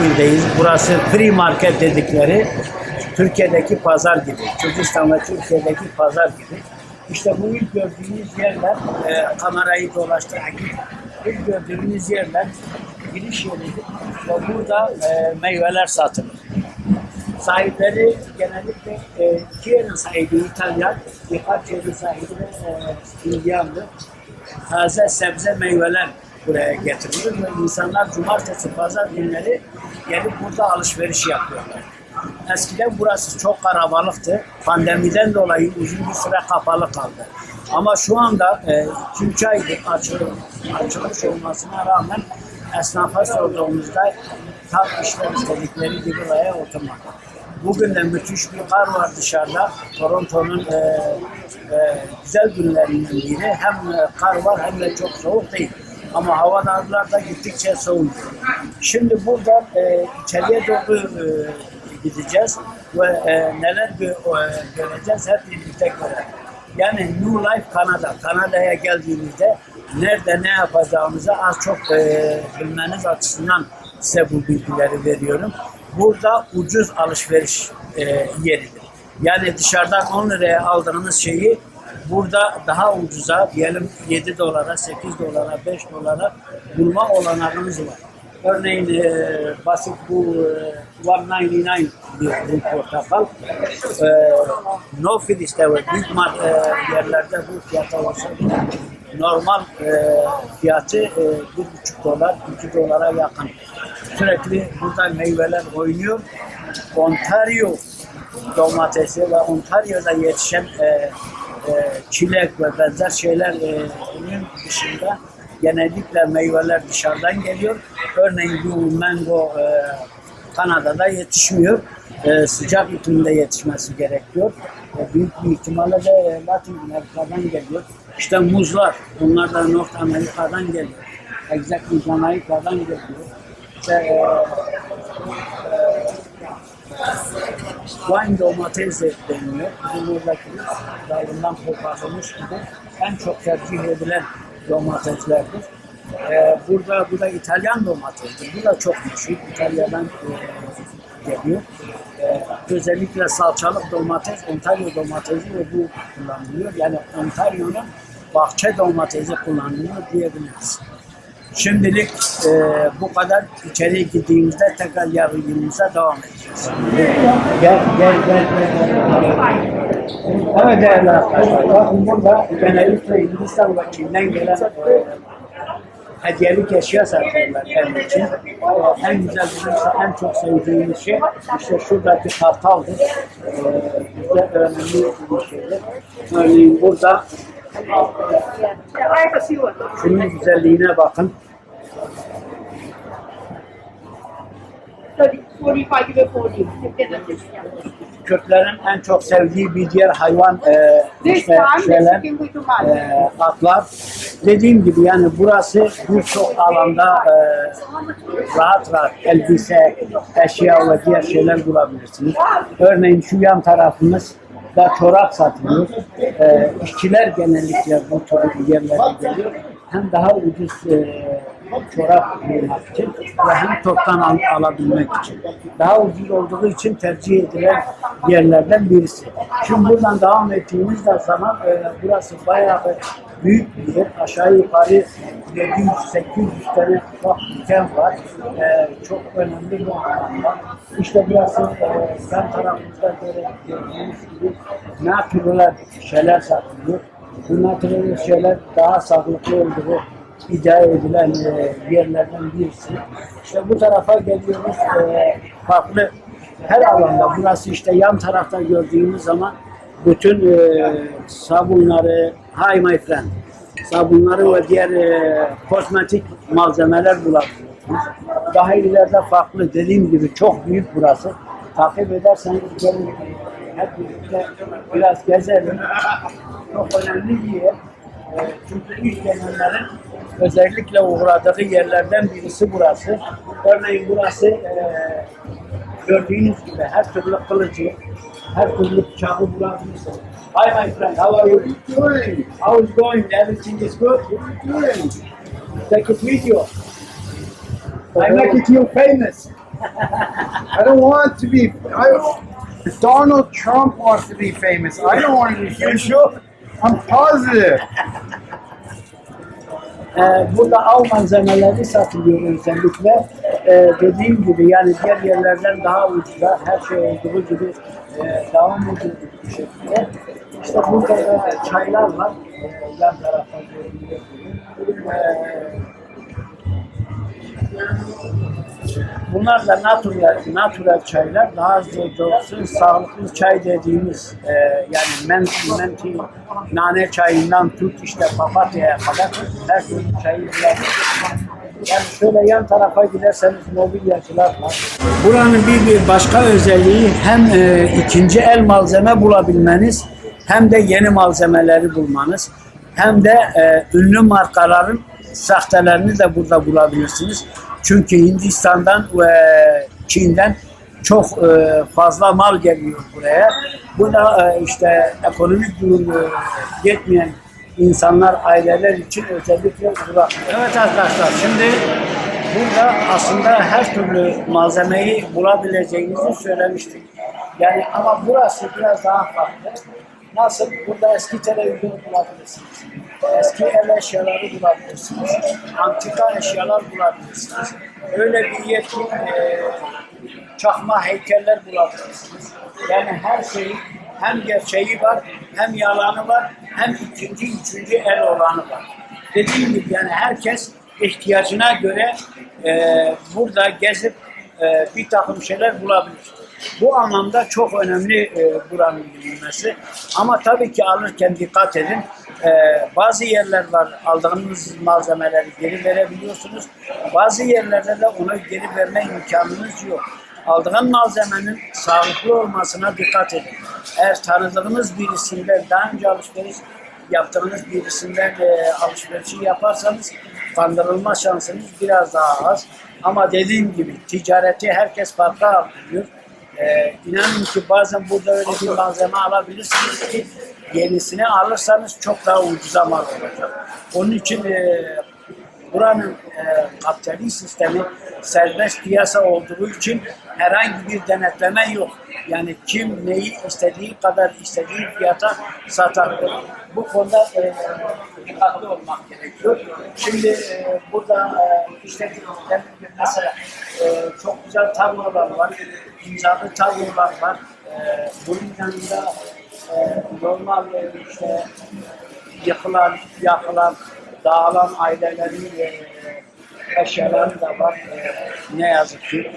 İzmir'deyiz. Burası free market dedikleri Türkiye'deki pazar gibi. Kürdistan ve Türkiye'deki pazar gibi. İşte bu ilk gördüğünüz yerler, e, kamerayı dolaştırarak ilk gördüğünüz yerler giriş yeridir. Ve burada e, meyveler satılır. Sahipleri genellikle e, iki yerin sahibi İtalyan, birkaç yerin sahibi e, İndyanlı. Taze sebze meyveler buraya getirilir ve insanlar cumartesi, pazar günleri gelip burada alışveriş yapıyorlar. Eskiden burası çok kalabalıktı. Pandemiden dolayı uzun bir süre kapalı kaldı. Ama şu anda 2-3 aydır açılmış, olmasına rağmen esnafa sorduğumuzda tam işler istedikleri gibi buraya oturmak. Bugün de müthiş bir kar var dışarıda. Toronto'nun e, e, güzel günlerinden biri. Hem e, kar var hem de çok soğuk değil. Ama havalar da gittikçe soğuyor. Şimdi buradan e, içeriye doğru e, gideceğiz ve e, neler gö- e, göreceğiz hep birlikte görelim. Yani New Life Kanada. Kanada'ya geldiğinizde nerede ne yapacağımızı az çok e, bilmeniz açısından size bu bilgileri veriyorum. Burada ucuz alışveriş e, yeridir. Yani dışarıdan 10 liraya aldığınız şeyi burada daha ucuza diyelim 7 dolara, 8 dolara, 5 dolara bulma olanağınız var. Örneğin e, basit bu e, 199 bir bu portakal. E, no filiste ve büyük e, yerlerde bu fiyata olsa normal e, fiyatı e, 1,5 dolar, 2 dolara yakın. Sürekli burada meyveler oynuyor. Ontario domatesi ve Ontario'da yetişen e, e, çilek ve benzer şeyler e, dışında genellikle meyveler dışarıdan geliyor. Örneğin bu mango e, Kanada'da yetişmiyor. Sıcak iklimde yetişmesi gerekiyor. Büyük bir ihtimalle de Latin Amerika'dan geliyor. İşte muzlar, onlar da North Amerika'dan geliyor. Exactly Jamaika'dan geliyor. İşte, wine domatesi deniliyor. Bizim oradaki dalından koparılmış gibi en çok tercih edilen domateslerdir. Ee, burada bu da İtalyan domatesidir. Bu da çok meşhur. İtalya'dan e, geliyor. Ee, özellikle salçalık domates, Ontario domatesi ve bu kullanılıyor. Yani Ontario'nun bahçe domatesi kullanılıyor diyebiliriz. Şimdilik e, bu kadar içeri gittiğimizde tekrar yarınımıza devam edeceğiz. Gel, gel, gel, gel. Evet değerli arkadaşlar, bakın burada genellikle Hindistan ve Çin'den gelen e, hediyelik eşya satıyorlar kendi için. En güzel bizim en çok sevdiğimiz şey işte şuradaki kartaldır. E, bize önemli bir şeydir. Örneğin burada şunun güzelliğine bakın. 30, 45 gibi 40. You can adjust. Kürtlerin en çok sevdiği bir diğer hayvan e, işte şeyler, e, atlar. Dediğim gibi yani burası birçok alanda e, rahat rahat elbise, eşya ve diğer şeyler bulabilirsiniz. Örneğin şu yan tarafımız da çorap satılıyor. E, işçiler genellikle bu tür yerlere geliyor. Hem daha ucuz e, çorap bulmak için ve hem toptan al, alabilmek için. Daha ucuz olduğu için tercih edilen yerlerden birisi. Şimdi buradan devam ettiğimizde zaman e, burası bayağı bir büyük bir yer. Aşağı yukarı 700-800 tane ufak var. E, çok önemli alan var. İşte burası e, yan tarafımızda gördüğünüz gibi natürel şeyler satılıyor. Bu natürel şeyler daha sağlıklı olduğu iddia edilen e, yerlerden birisi. İşte bu tarafa geliyoruz. E, farklı her alanda. Burası işte yan tarafta gördüğümüz zaman bütün e, sabunları, hi my friend, sabunları ve diğer e, kozmetik malzemeler bulabiliyorsunuz. Daha ileride farklı dediğim gibi çok büyük burası. Takip ederseniz gelin hep birlikte biraz gezelim. Çok önemli bir yer. Çünkü ilk gelenlerin özellikle uğradığı yerlerden birisi burası. Örneğin burası e, gördüğünüz gibi her türlü kılıcı, her türlü bıçağı bulabilirsiniz. Hi my friend, how are you? doing? How is going? Everything is good? doing? Take a video. I make it you famous. I don't want to be. I, Donald Trump wants to be famous. I don't want to be famous. I'm positive. Ee, burada av malzemeleri satılıyor özellikle. Ee, dediğim gibi yani diğer yerlerden daha ucuza her şey olduğu gibi e, daha ucuz bir şekilde. İşte burada da çaylar var. Ee, yan tarafta görünüyor. Bunlar da natural, natural çaylar. Daha doğrusu sağlıklı çay dediğimiz e, yani menti, menti, nane çayından tut işte papatya'ya kadar her türlü çayı. Yani şöyle yan tarafa giderseniz mobilyacılar var. Buranın bir, bir başka özelliği hem e, ikinci el malzeme bulabilmeniz hem de yeni malzemeleri bulmanız hem de e, ünlü markaların sahtelerini de burada bulabilirsiniz. Çünkü Hindistan'dan ve Çin'den çok e, fazla mal geliyor buraya. Bu da e, işte ekonomik durumu yetmeyen insanlar, aileler için özellikle burada. Evet arkadaşlar şimdi burada aslında her türlü malzemeyi bulabileceğinizi söylemiştik. Yani ama burası biraz daha farklı. Nasıl? Burada eski televizyon bulabilirsiniz. Eski ev eşyaları bulabilirsiniz. Antika eşyalar bulabilirsiniz. Öyle bir yetki e, çakma heykeller bulabilirsiniz. Yani her şeyi hem gerçeği var, hem yalanı var, hem ikinci, üçüncü el olanı var. Dediğim gibi yani herkes ihtiyacına göre e, burada gezip e, bir takım şeyler bulabilir. Bu anlamda çok önemli e, buranın bilinmesi. Ama tabii ki alırken dikkat edin. E, bazı yerler var aldığınız malzemeleri geri verebiliyorsunuz. Bazı yerlerde de onu geri verme imkanınız yok. Aldığın malzemenin sağlıklı olmasına dikkat edin. Eğer tanıdığınız birisinden daha önce alışveriş yaptığınız birisinden e, alışverişi yaparsanız kandırılma şansınız biraz daha az. Ama dediğim gibi ticareti herkes farklı algılıyor. E, inanın ki bazen burada öyle bir malzeme alabilirsiniz ki yenisini alırsanız çok daha ucuza mal olacak. Onun için e, buranın e, kapitalist sistemi serbest piyasa olduğu için herhangi bir denetleme yok. Yani kim neyi istediği kadar istediği fiyata satar. Bu konuda e, dikkatli olmak gerekiyor. Şimdi e, burada e, işte mesela e, çok güzel tablolar var. imzalı tablolar var. E, bunun yanında e, normal e, işte yıkılan, yakılan, dağılan ailelerin e, eşyaları da var. E, ne yazık ki.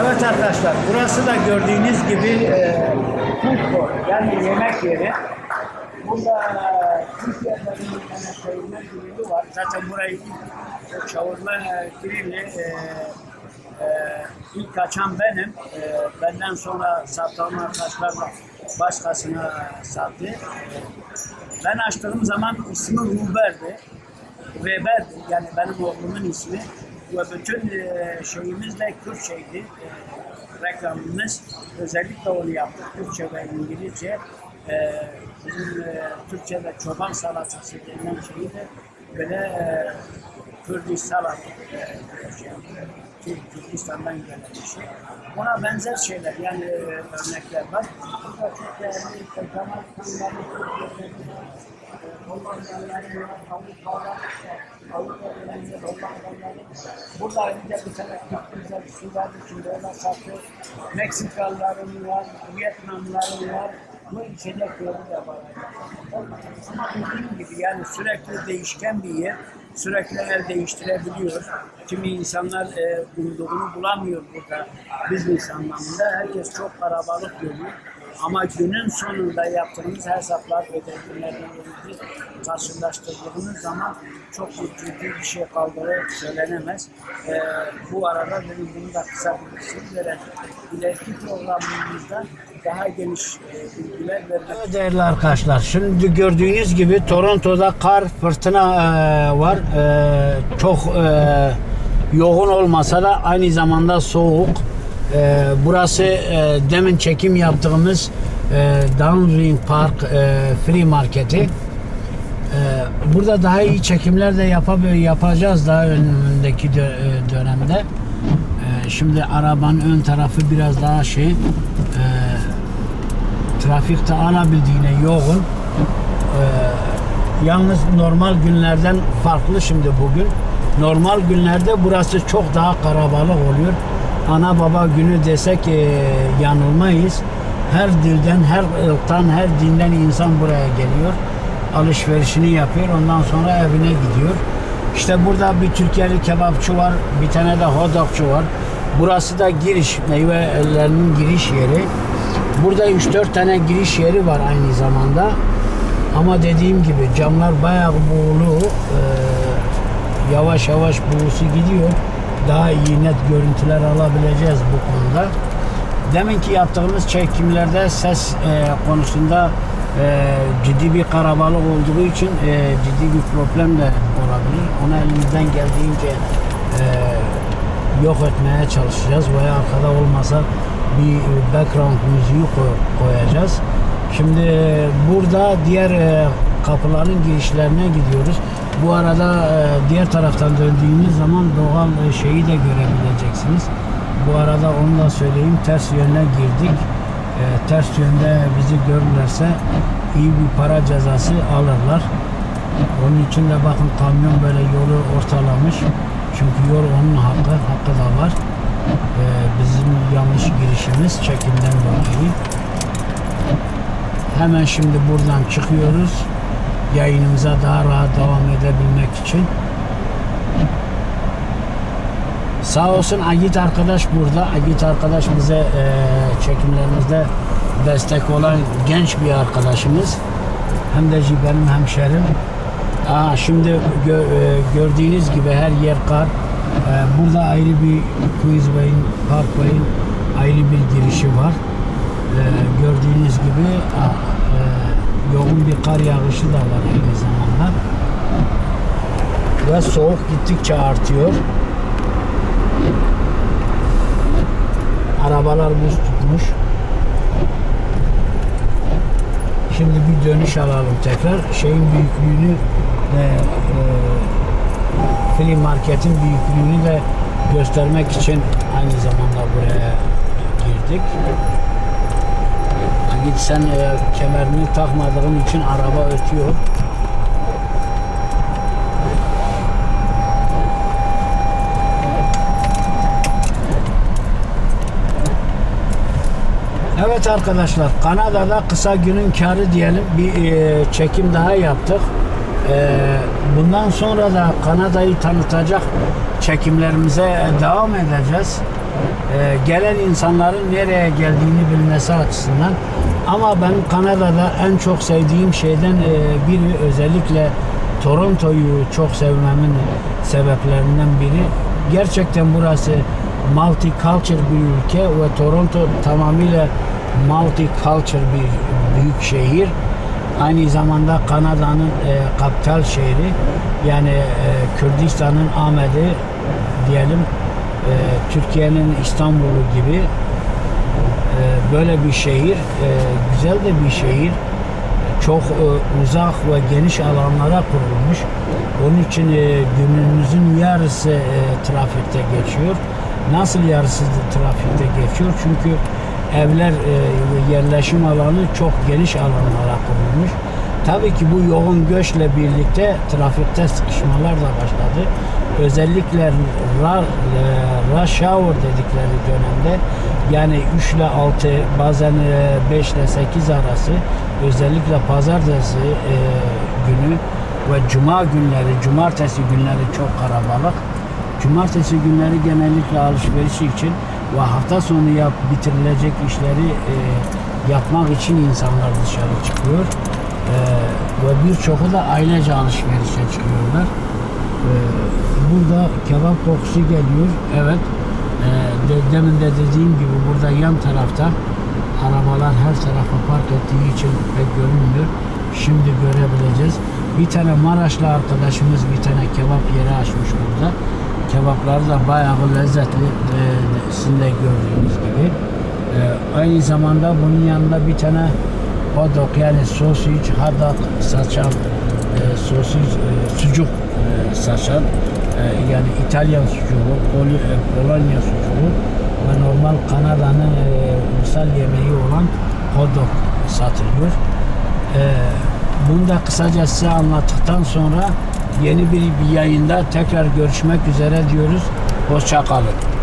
Evet arkadaşlar, burası da gördüğünüz gibi e, food court, yani yemek yeri. Burada yemeklerinde grili var. Zaten burayı ilk şavurma e, e, e, ilk açan benim. E, benden sonra satan arkadaşlar da başkasına sattı. Ben açtığım zaman ismi Ruber'di. Weber'di. Yani benim oğlumun ismi. Ve bütün e, şeyimiz de Kürtçeydi. E, reklamımız. Özellikle onu yaptık. Kürtçe ve İngilizce. E, bizim e, Türkçe'de çoban salatası denilen şeyi de böyle e, Kürdis salat e, şey Kürdistan'dan gelen bir şey. Buna benzer şeyler yani e, örnekler var. Burada çok değerli işte Kemal Kanları, Hollandalıların var, Avrupalılar, Avrupalıların Hollandalıların. Burada önce bir tane çok güzel su var, içinde öyle satıyor. Meksikalıların var, Vietnamlıların var. Bu içecekleri de var. Ama dediğim gibi yani sürekli değişken bir yer. Sürekli el değiştirebiliyor. Kimi insanlar e, umduğunu bulamıyor burada business anlamında. Herkes çok kalabalık görüyor. Ama günün sonunda yaptığımız hesaplar ödevlerinizi karşılaştırdığınız zaman çok ciddi bir şey kaldığı söylenemez. Ee, bu arada benim bunu da kısa bir şey verelim. İleriki programımızda daha geniş e, bilgiler vermek Değerli arkadaşlar, şimdi gördüğünüz gibi Toronto'da kar, fırtına e, var. E, çok e, yoğun olmasa da aynı zamanda soğuk. E, burası e, demin çekim yaptığımız e, Downring Park e, Free Market'i. E, burada daha iyi çekimler de yapab- yapacağız daha önündeki dö- e, dönemde. Şimdi arabanın ön tarafı biraz daha şey trafikte alabildiğine yoğun. E, yalnız normal günlerden farklı şimdi bugün. Normal günlerde burası çok daha karabalık oluyor. Ana baba günü desek e, yanılmayız. Her dilden, her ırktan, her dinden insan buraya geliyor. Alışverişini yapıyor. Ondan sonra evine gidiyor. İşte burada bir Türkiye'li kebapçı var. Bir tane de hot dogçu var. Burası da giriş, meyvelerinin giriş yeri. Burada 3-4 tane giriş yeri var aynı zamanda. Ama dediğim gibi camlar bayağı buğulu. Ee, yavaş yavaş buğusu gidiyor. Daha iyi net görüntüler alabileceğiz bu konuda. Deminki yaptığımız çekimlerde ses e, konusunda e, ciddi bir karabalık olduğu için e, ciddi bir problem de olabilir. Ona elimizden geldiğince e, yok etmeye çalışacağız veya arkada olmasa bir background müziği koy- koyacağız. Şimdi e, burada diğer e, kapıların girişlerine gidiyoruz. Bu arada e, diğer taraftan döndüğümüz zaman doğal şeyi de görebileceksiniz. Bu arada onu da söyleyeyim ters yöne girdik. Ters yönde bizi görürlerse iyi bir para cezası alırlar. Onun için de bakın kamyon böyle yolu ortalamış. Çünkü yol onun hakkı, hakkı da var. Ee, bizim yanlış girişimiz çekimden dolayı. Hemen şimdi buradan çıkıyoruz. Yayınımıza daha rahat devam edebilmek için. Sağ olsun Agit arkadaş burada. Agit arkadaş bize e, çekimlerimizde destek olan genç bir arkadaşımız. Hem de benim hemşerim. Aa, şimdi gö- e, gördüğünüz gibi her yer kar. E, burada ayrı bir Queensway'in, Parkway'in ayrı bir girişi var. E, gördüğünüz gibi e, yoğun bir kar yağışı da var aynı zamanda. Ve soğuk gittikçe artıyor. Arabalar buz tutmuş. Şimdi bir dönüş alalım tekrar. Şeyin büyüklüğünü ve e, Free Market'in büyüklüğünü de göstermek için aynı zamanda buraya girdik. Git sen e, kemerini takmadığın için araba ötüyor. Evet arkadaşlar Kanada'da kısa günün karı diyelim bir e, çekim daha yaptık. E, bundan sonra da Kanada'yı tanıtacak çekimlerimize devam edeceğiz. E, gelen insanların nereye geldiğini bilmesi açısından. Ama ben Kanada'da en çok sevdiğim şeyden e, biri özellikle Toronto'yu çok sevmemin sebeplerinden biri. Gerçekten burası multicultural bir ülke ve Toronto tamamıyla multicultural bir büyük şehir. Aynı zamanda Kanada'nın e, kapital şehri yani e, Kürdistan'ın Ahmet'i diyelim e, Türkiye'nin İstanbul'u gibi e, böyle bir şehir e, güzel de bir şehir çok e, uzak ve geniş alanlara kurulmuş. Onun için e, günümüzün yarısı e, trafikte geçiyor. Nasıl yarısı trafikte geçiyor? Çünkü evler e, yerleşim alanı çok geniş alanlara kurulmuş. Tabii ki bu yoğun göçle birlikte trafikte sıkışmalar da başladı. Özellikle ra, e, rush hour dedikleri dönemde yani 3 ile 6 bazen e, 5 ile 8 arası özellikle pazartesi e, günü ve cuma günleri, cumartesi günleri çok kalabalık. Cumartesi günleri genellikle alışveriş için ve hafta sonu yap bitirilecek işleri e, yapmak için insanlar dışarı çıkıyor. E, ve birçoku da ailece alışverişe çıkıyorlar. E, burada kebap kokusu geliyor. Evet. E, de, demin de dediğim gibi burada yan tarafta arabalar her tarafa park ettiği için pek görünmüyor. Şimdi görebileceğiz. Bir tane Maraşlı arkadaşımız bir tane kebap yeri açmış burada. Kebapları da bayağı lezzetli. E, sizin de gördüğünüz gibi. E, aynı zamanda bunun yanında bir tane hot dog yani hot dog saçan, e, sausage, e, sucuk e, saçan, e, yani İtalyan sucuğu, Pol- e, Polonya sucuğu ve normal Kanada'nın e, misal yemeği olan hot dog satılıyor. E, bunu da kısaca size anlattıktan sonra yeni bir, bir yayında tekrar görüşmek üzere diyoruz. Hoşça kalın.